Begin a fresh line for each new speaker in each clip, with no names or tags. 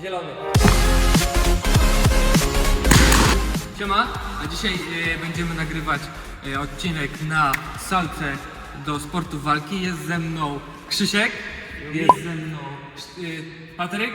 Zielony. Siema, a dzisiaj e, będziemy nagrywać e, odcinek na salce do sportu walki. Jest ze mną Krzysiek, jest ze mną e, Patryk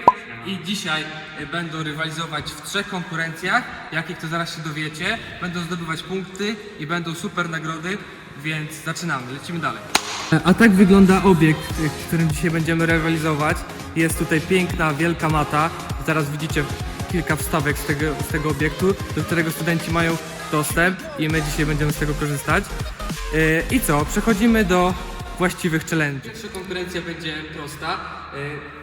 i dzisiaj e, będą rywalizować w trzech konkurencjach, jakich to zaraz się dowiecie. Będą zdobywać punkty i będą super nagrody, więc zaczynamy, lecimy dalej. A tak wygląda obiekt, w którym dzisiaj będziemy rywalizować. Jest tutaj piękna, wielka mata. Zaraz widzicie kilka wstawek z tego, z tego obiektu, do którego studenci mają dostęp i my dzisiaj będziemy z tego korzystać. Yy, I co? Przechodzimy do właściwych challenge. Pierwsza konkurencja będzie prosta.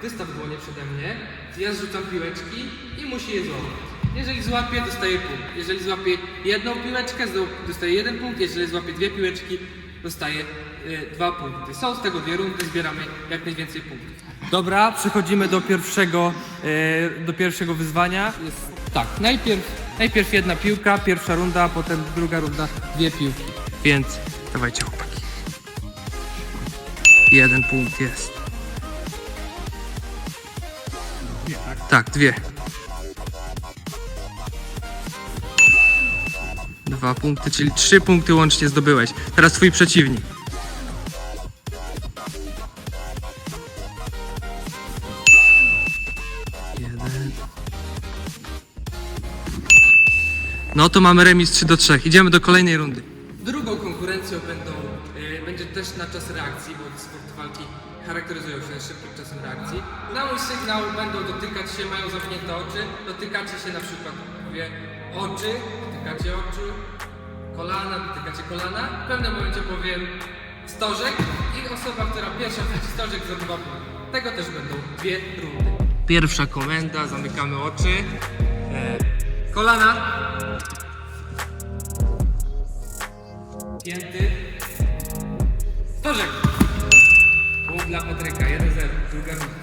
Wystaw dłonie przede mnie, ja zrzucam piłeczki i musi je złapać. Jeżeli złapie, dostaje punkt. Jeżeli złapie jedną piłeczkę, dostaje jeden punkt. Jeżeli złapie dwie piłeczki, dostaje y, dwa punkty. Są z tego dwie rundy, zbieramy jak najwięcej punktów. Dobra, przechodzimy do pierwszego, y, do pierwszego wyzwania. Jest, tak, najpierw, najpierw jedna piłka, pierwsza runda, potem druga runda, dwie piłki. Więc dawajcie chłopaki. Jeden punkt jest. Tak, dwie. Dwa punkty, czyli trzy punkty łącznie zdobyłeś. Teraz twój przeciwnik. Jeden. No to mamy remis 3 do 3. Idziemy do kolejnej rundy. Drugą konkurencją będą, y, będzie też na czas reakcji, bo sporty walki charakteryzują się szybkim czasem reakcji. Na mój sygnał będą dotykać się, mają zamknięte oczy, dotykacie się na przykład mówię, oczy, dotykacie oczu, kolana, dotykacie kolana. W pewnym momencie powiem stożek i osoba, która pierwsza wchodzi stożek zdobywa. Tego też będą dwie rundy. Pierwsza komenda, zamykamy oczy. E, kolana. Pięty. Stożek. Punkt dla Patryka, 1-0. Druga runda.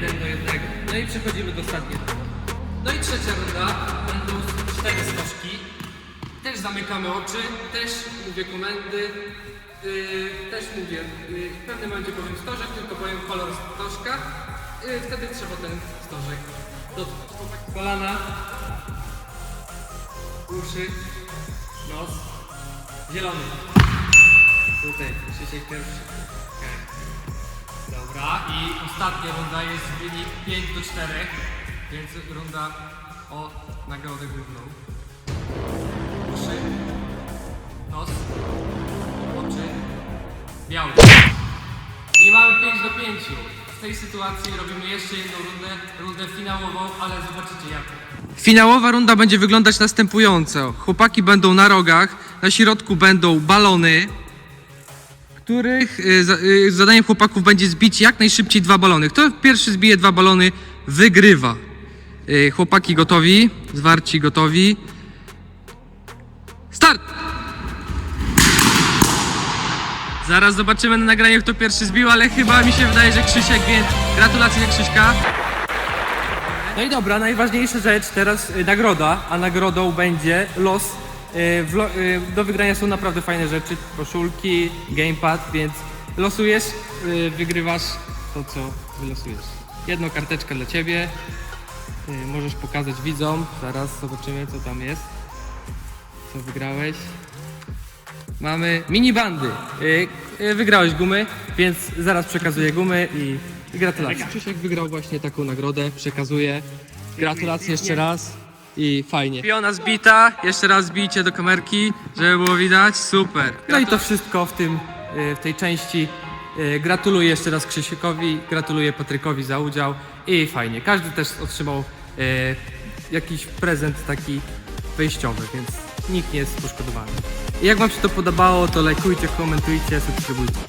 1 do 1. No i przechodzimy do ostatniej rundy. No i trzecia runda, będą cztery skoczki. Też zamykamy oczy, też mówię komendy, yy, też mówię, yy, w pewnym momencie powiem stożek, tylko powiem kolor stożka. Yy, wtedy trzeba ten stożek dotknąć. Tak kolana, uszy, nos, zielony. Tutaj, Krzysiek pierwszy. Okay. Dobra, i ostatnia runda jest wynik 5 do 4, więc runda o nagrodę główną. Uszy, nos, oczy, biały. I mamy 5 do 5. W tej sytuacji robimy jeszcze jedną rundę, rundę finałową, ale zobaczycie jak. Finałowa runda będzie wyglądać następująco. Chłopaki będą na rogach, na środku będą balony, których y, y, zadaniem chłopaków będzie zbić jak najszybciej dwa balony. Kto pierwszy zbije dwa balony, wygrywa. Y, Chłopaki gotowi, zwarci gotowi. Start! Zaraz zobaczymy na nagraniu, kto pierwszy zbił, ale chyba mi się wydaje, że Krzysiek, więc gratulacje Krzyśka. No i dobra, najważniejsza rzecz, teraz nagroda, a nagrodą będzie los. Y, y, do wygrania są naprawdę fajne rzeczy, koszulki, gamepad, więc losujesz, y, wygrywasz to, co wylosujesz. Jedną karteczkę dla Ciebie, możesz pokazać widzom, zaraz zobaczymy, co tam jest, co wygrałeś. Mamy mini bandy. Wygrałeś gumy, więc zaraz przekazuję gumy i gratulacje. Krzysiek wygrał właśnie taką nagrodę, przekazuję. Gratulacje jeszcze raz i fajnie. Piona zbita, jeszcze raz zbijcie do kamerki, żeby było widać, super. No i to wszystko w tym, y, w tej części. Y, Gratuluję jeszcze raz Krzysiekowi, gratuluję Patrykowi za udział i fajnie. Każdy też otrzymał y, jakiś prezent taki wejściowy, więc nikt nie jest poszkodowany. I jak Wam się to podobało, to lajkujcie, komentujcie, subskrybujcie.